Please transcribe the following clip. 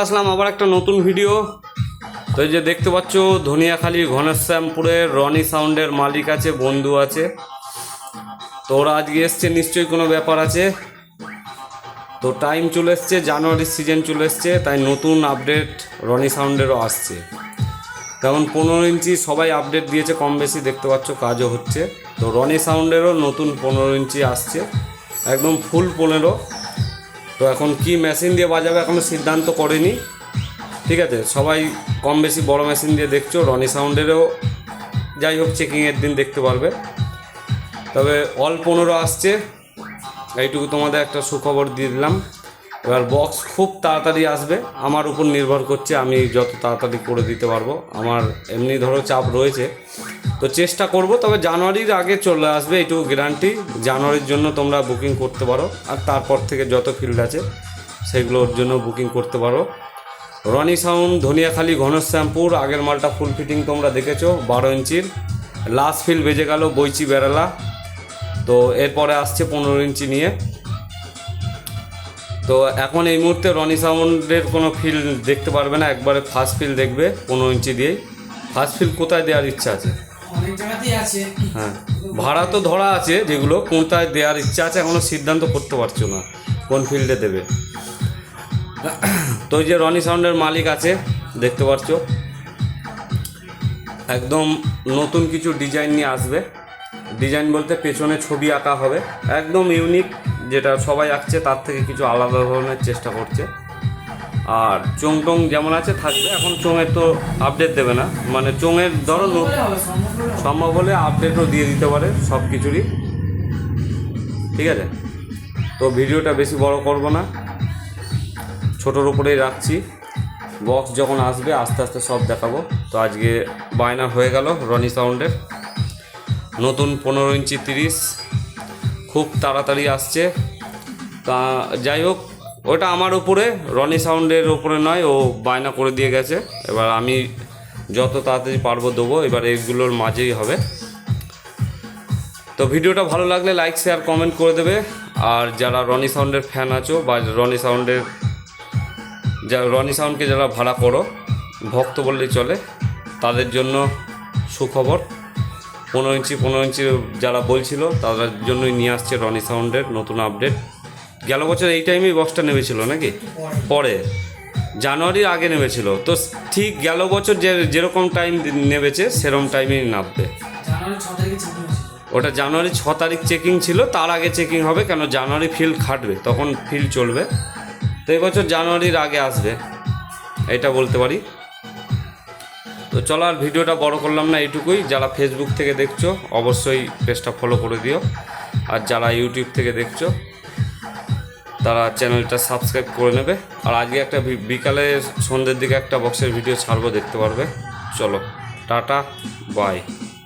আসলাম আবার একটা নতুন ভিডিও তো যে দেখতে পাচ্ছ, ধনিয়াখালী ঘনশ্যামপুরের রনি সাউন্ডের মালিক আছে, বন্ধু আছে। তো ওরা আজকে এসছে, নিশ্চয়ই কোনো ব্যাপার আছে। তো টাইম চলে এসছে, জানুয়ারির সিজন চলে এসছে, তাই নতুন আপডেট রনি সাউন্ডেরও আসছে। তেমন পনেরো ইঞ্চি সবাই আপডেট দিয়েছে, কম বেশি দেখতে পাচ্ছ, কাজও হচ্ছে। তো রনি সাউন্ডেরও নতুন পনেরো ইঞ্চি আসছে, একদম ফুল পনেরো। তো এখন কি মেশিন দিয়ে বাজাবে এখনও সিদ্ধান্ত করেনি। ঠিক আছে, সবাই কম বেশি বড় মেশিন দিয়ে দেখছ, রনি সাউন্ডেরও যাই হোক চেকিংয়ের দিন দেখতে পারবে। তবে অল পনেরো আসছে, এইটুকু তোমাদের একটা সুখবর দিয়ে দিলাম। এবার বক্স খুব তাড়াতাড়ি আসবে, আমার উপর নির্ভর করছে আমি যত তাড়াতাড়ি করে দিতে পারব। আমার এমনি ধরো চাপ রয়েছে তো চেষ্টা করব, তবে জানুয়ারির আগে চলে আসবে এইটুকু গ্যারান্টি। জানুয়ারির জন্য তোমরা বুকিং করতে পারো, আর তারপর থেকে যত ফিল্ড আছে, সেগুলোর জন্য বুকিং করতে পারো। রনি সাউন্ড, ধনিয়াখালী, ঘনশ্যামপুর, আগের মালটা ফুল ফিটিং তোমরা দেখেছ, বারো ইঞ্চির। লাস্ট ফিল বেজে গেল বইচি বেড়ালা। তো এরপরে আসছে পনেরো ইঞ্চি নিয়ে। তো এখন এই মুহূর্তে রনি সাউন্ডের কোনো ফিল দেখতে পারবে না, একবারে ফার্স্ট ফিল দেখবে পনেরো ইঞ্চি দিয়েই। ফার্স্ট ফিল কোথায় দেওয়ার ইচ্ছা আছে? হ্যাঁ ভাড়া তো ধরা আছে যেগুলো কোনটায় দেওয়ার ইচ্ছা আছে এখনও সিদ্ধান্ত করতে পারছ না, কোন ফিল্ডে দেবে। তো যে রনি সাউন্ডের মালিক আছে, দেখতে পাচ্ছ একদম নতুন কিছু ডিজাইন নিয়ে আসবে। ডিজাইন বলতে পেছনে ছবি আঁকা হবে। একদম ইউনিক, যেটা সবাই আঁকছে, তার থেকে কিছু আলাদা ধরনের চেষ্টা করছে। আর চোং টোং যেমন আছে থাকবে। এখন চোঙের তো আপডেট দেবে না। মানে চোঙের ধরো সম্ভব হলে আপডেটও দিয়ে দিতে পারে সব কিছুরই। ঠিক আছে? তো ভিডিওটা বেশি বড় করব না। ছোটোর উপরেই রাখছি। বক্স যখন আসবে আস্তে আস্তে সব দেখাবো। তো আজকে বায়না হয়ে গেল রনি সাউন্ডের নতুন পনেরো ইঞ্চি তিরিশ। খুব তাড়াতাড়ি আসছে। তা যাই হোক ওটা আমার উপরে রনি সাউন্ডের উপরে নয়, ও বায়না করে দিয়ে গেছে। এবার আমি যত তাড়াতাড়ি পারব দেবো, এবার এইগুলোর মাঝেই হবে। তো ভিডিওটা ভালো লাগলে লাইক শেয়ার কমেন্ট করে দেবে। আর যারা রনি সাউন্ডের ফ্যান আছো, বা রনি সাউন্ডের যা রনি সাউন্ডকে যারা ভাড়া করো, ভক্ত বললেই চলে, তাদের জন্য সুখবর। পনেরো ইঞ্চি পনেরো ইঞ্চি যারা বলছিল, তাদের জন্যই নিয়ে আসছে রনি সাউন্ডের নতুন আপডেট গেল বছর এই টাইমেই বক্সটা নেমেছিল নাকি? পরে। জানুয়ারির আগে নেমেছিল। তো ঠিক গেল বছর যে যেরকম টাইম নেমেছে সেরকম টাইমেই নামবে। ওটা জানুয়ারি ছ তারিখ চেকিং ছিল তার আগে চেকিং হবে কেন জানুয়ারি ফিল্ড খাটবে তখন ফিল্ড চলবে। তো এবছর জানুয়ারির আগে আসবে এটা বলতে পারি। তো চলো আর ভিডিওটা বড় করলাম না এইটুকুই। যারা ফেসবুক থেকে দেখছ অবশ্যই পেজটা ফলো করে দিও। আর যারা ইউটিউব থেকে দেখছ তারা চ্যানেলটা সাবস্ক্রাইব করে নেবে। আর আজকে একটা বিকালে সন্ধ্যের দিকে একটা বক্সের ভিডিও ছাড়বো, দেখতে পারবে। চলো, টাটা বাই